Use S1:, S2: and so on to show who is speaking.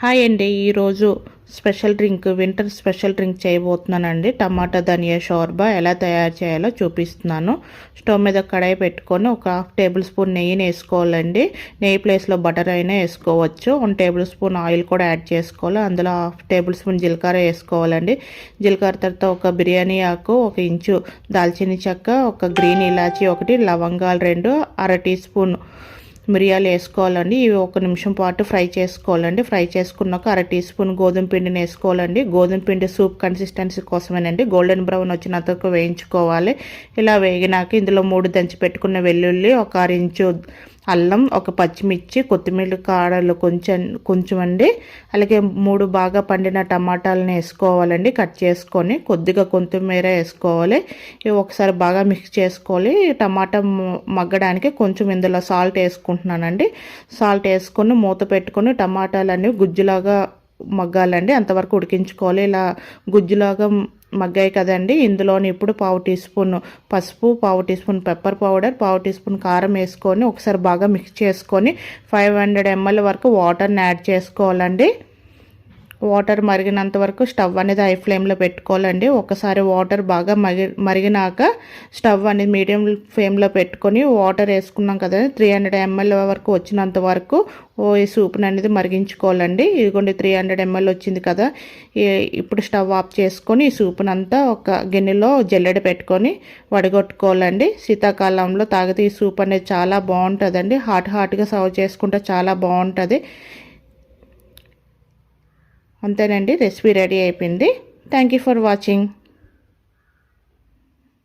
S1: Hi అండి. ఈరోజు special drink winter special drink చేయబోతున్నానండి. టమాటా ధనియా షోర్బా ఎలా తయారు చేయాలో చూపిస్తున్నాను. స్టవ్ మీద కడాయి పెట్టుకొని ఒక హాఫ్ టేబుల్ స్పూన్ నెయ్యిని వేసుకోవాలండి. నెయ్యి ప్లేస్లో బటర్ అయినా వేసుకోవచ్చు. వన్ టేబుల్ స్పూన్ ఆయిల్ కూడా యాడ్ చేసుకోవాలి. అందులో హాఫ్ టేబుల్ స్పూన్ జీలకర్ర వేసుకోవాలండి. జీలకర్ర తర్వాత ఒక బిర్యానీ ఆకు ఒక ఇంచు దాల్చిన చెక్క ఒక గ్రీన్ ఇలాచీ ఒకటి లవంగాలు రెండు అర టీ స్పూన్ మిరియాలు వేసుకోవాలండి. ఇవి ఒక నిమిషం పాటు ఫ్రై చేసుకోవాలండి. ఫ్రై చేసుకున్నాక అర టీ స్పూన్ గోధుమ పిండిని వేసుకోవాలండి. గోధుమ పిండి సూప్ కన్సిస్టెన్సీ కోసమేనండి. గోల్డెన్ బ్రౌన్ వచ్చినంత వేయించుకోవాలి. ఇలా వేగినాక ఇందులో మూడు దంచి పెట్టుకున్న వెల్లుల్లి ఒక అర ఇంచు అల్లం ఒక పచ్చిమిర్చి కొత్తిమీర కాడలు కొంచెం కొంచెం అండి అలాగే మూడు బాగా పండిన టమాటాలను వేసుకోవాలండి. కట్ చేసుకొని కొద్దిగా కొత్తిమీర వేసుకోవాలి. ఇవి ఒకసారి బాగా మిక్స్ చేసుకోవాలి. టమాటా మగ్గడానికి కొంచెం ఇందులో సాల్ట్ వేసుకుంటున్నానండి. సాల్ట్ వేసుకొని మూత పెట్టుకొని టమాటాలన్నీ గుజ్జులాగా మగ్గాలండి. అంతవరకు ఉడికించుకోవాలి. ఇలా గుజ్జులాగా మగ్గాయి కదండి. ఇందులోని ఇప్పుడు పావు టీ స్పూన్ పసుపు పావు టీ స్పూన్ పెప్పర్ పౌడర్ పావు టీ స్పూన్ కారం వేసుకొని ఒకసారి బాగా మిక్స్ చేసుకొని ఫైవ్ హండ్రెడ్ ఎంఎల్ వరకు వాటర్ని యాడ్ చేసుకోవాలండి. వాటర్ మరిగినంత వరకు స్టవ్ అనేది హై ఫ్లేమ్లో పెట్టుకోవాలండి. ఒకసారి వాటర్ బాగా మగి మరిగినాక స్టవ్ అనేది మీడియం ఫ్లేమ్లో పెట్టుకొని వాటర్ వేసుకున్నాం కదా త్రీ హండ్రెడ్ ఎంఎల్ వరకు వచ్చినంత వరకు ఓ ఈ సూప్ని అనేది మరిగించుకోవాలండి. ఇదిగోండి త్రీ హండ్రెడ్ ఎంఎల్ వచ్చింది కదా ఇప్పుడు స్టవ్ ఆఫ్ చేసుకొని ఈ సూప్ని అంతా ఒక గిన్నెలో జల్లెడ పెట్టుకొని వడగొట్టుకోవాలండి. శీతాకాలంలో తాగితే ఈ సూప్ అనేది చాలా బాగుంటుందండి. హాట్ హాట్గా సర్వ్ చేసుకుంటే చాలా బాగుంటుంది. అంతేనండి రెసిపీ రెడీ అయిపోయింది. Thank you for watching